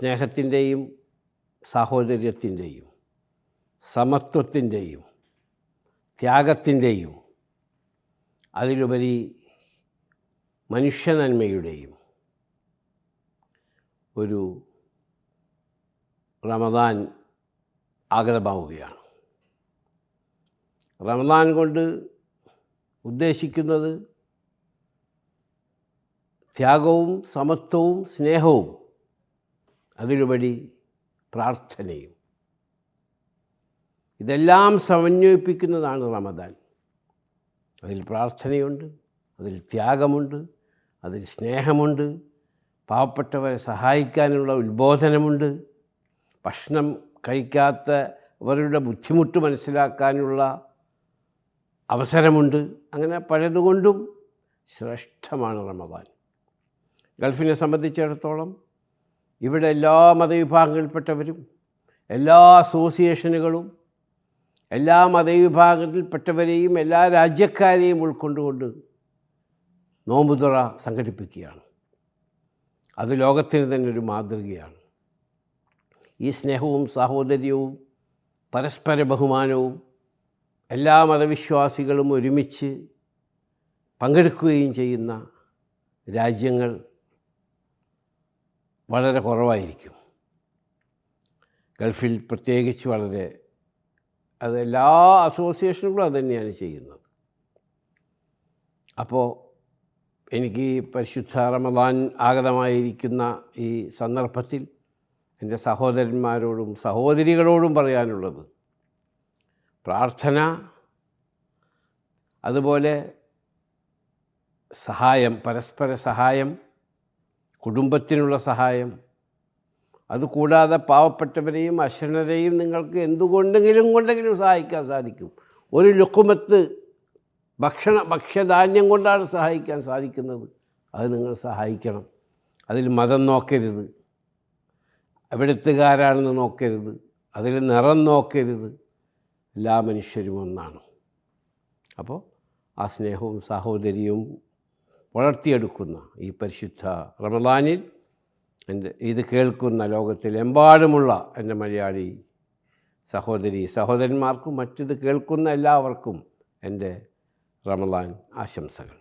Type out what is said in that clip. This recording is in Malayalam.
സ്നേഹത്തിന്റെയും സാഹോദര്യത്തിന്റെയും സമത്വത്തിന്റെയും ത്യാഗത്തിന്റെയും അതിലുപരി മനുഷ്യനന്മയുടെയും ഒരു റമദാൻ ആഗതമാവുകയാണ്. റമദാൻ കൊണ്ട് ഉദ്ദേശിക്കുന്നത് ത്യാഗവും സമത്വവും സ്നേഹവും അതിലുപരി പ്രാർത്ഥനയും. ഇതെല്ലാം സമന്വയിപ്പിക്കുന്നതാണ് റമദാൻ. അതിൽ പ്രാർത്ഥനയുണ്ട് അതിൽ ത്യാഗമുണ്ട് അതിൽ സ്നേഹമുണ്ട് പാവപ്പെട്ടവരെ സഹായിക്കാനുള്ള ഉത്ബോധനമുണ്ട് ഭക്ഷണം കഴിക്കാത്തവരുടെ ബുദ്ധിമുട്ട് മനസ്സിലാക്കാനുള്ള അവസരമുണ്ട്. അങ്ങനെ പലതുകൊണ്ടും ശ്രേഷ്ഠമാണ് റമദാൻ. ഗൾഫിനെ സംബന്ധിച്ചിടത്തോളം ഇവിടെ എല്ലാ മതവിഭാഗങ്ങളിൽപ്പെട്ടവരും എല്ലാ അസോസിയേഷനുകളും എല്ലാ മതവിഭാഗത്തിൽപ്പെട്ടവരെയും എല്ലാ രാജ്യക്കാരെയും ഉൾക്കൊണ്ടുകൊണ്ട് നോമ്പുതുറ സംഘടിപ്പിക്കുകയാണ്. അത് ലോകത്തിന് തന്നെ ഒരു മാതൃകയാണ്. ഈ സ്നേഹവും സാഹോദര്യവും പരസ്പര ബഹുമാനവും എല്ലാ മതവിശ്വാസികളും ഒരുമിച്ച് പങ്കെടുക്കുകയും ചെയ്യുന്ന രാജ്യങ്ങൾ വളരെ കുറവായിരിക്കും. ഗൾഫിൽ പ്രത്യേകിച്ച് വളരെ അത് എല്ലാ അസോസിയേഷനുകളും അത് തന്നെയാണ് ചെയ്യുന്നത്. അപ്പോൾ എനിക്ക് പരിശുദ്ധ റമദാൻ ആഗതമായിരിക്കുന്ന ഈ സന്ദർഭത്തിൽ എന്റെ സഹോദരന്മാരോടും സഹോദരികളോടും പറയാനുള്ളത് പ്രാർത്ഥന അതുപോലെ സഹായം പരസ്പര സഹായം കുടുംബത്തിനുള്ള സഹായം. അതുകൂടാതെ പാവപ്പെട്ടവരെയും അശരണരെയും നിങ്ങൾക്ക് എന്തുകൊണ്ടെങ്കിലും കൊണ്ടെങ്കിലും സഹായിക്കാൻ സാധിക്കും. ഒരു ലുക്കുമത്ത് ഭക്ഷണ ഭക്ഷ്യധാന്യം കൊണ്ടാണ് സഹായിക്കാൻ സാധിക്കുന്നത്. അത് നിങ്ങൾ സഹായിക്കണം. അതിൽ മതം നോക്കരുത്. എവിടുത്തുകാരാണെന്ന് നോക്കരുത്. അതിൽ നിറം നോക്കരുത്. എല്ലാ മനുഷ്യരും ഒന്നാണ്. അപ്പോൾ ആ സ്നേഹവും സാഹോദര്യവും വളർത്തിയെടുക്കുന്ന ഈ പരിശുദ്ധ റമദാനിൽ എന്റെ ഇത് കേൾക്കുന്ന ലോകത്തിലെമ്പാടുമുള്ള എന്റെ മലയാളി സഹോദരി സഹോദരന്മാർക്കും മറ്റിത് കേൾക്കുന്ന എല്ലാവർക്കും എന്റെ റമദാൻ ആശംസകൾ.